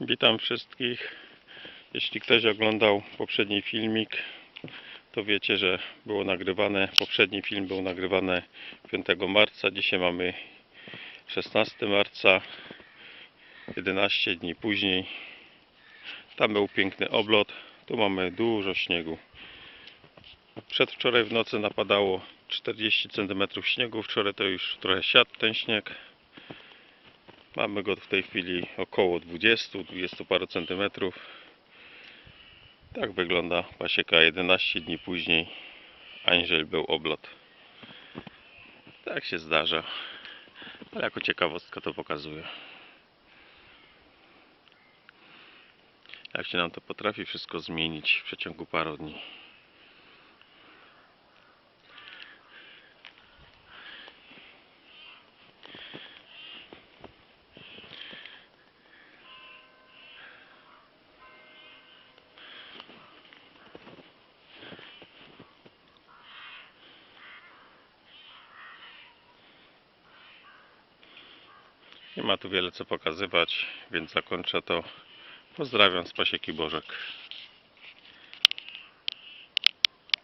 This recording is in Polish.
Witam wszystkich. Jeśli ktoś oglądał poprzedni filmik, to wiecie, że było nagrywane, poprzedni film był nagrywany 5 marca. Dzisiaj mamy 16 marca, 11 dni później. Tam był piękny oblot, tu mamy dużo śniegu. Przedwczoraj w nocy napadało 40 cm śniegu, wczoraj to już trochę siadł ten śnieg. Mamy go w tej chwili około 20, 20 paru centymetrów. Tak wygląda pasieka 11 dni później. Aniżeli był oblot. Tak się zdarza. Ale jako ciekawostka to pokazuję. Jak się nam to potrafi wszystko zmienić w przeciągu paru dni. Nie ma tu wiele co pokazywać, więc zakończę to. Pozdrawiam z pasieki Bożek.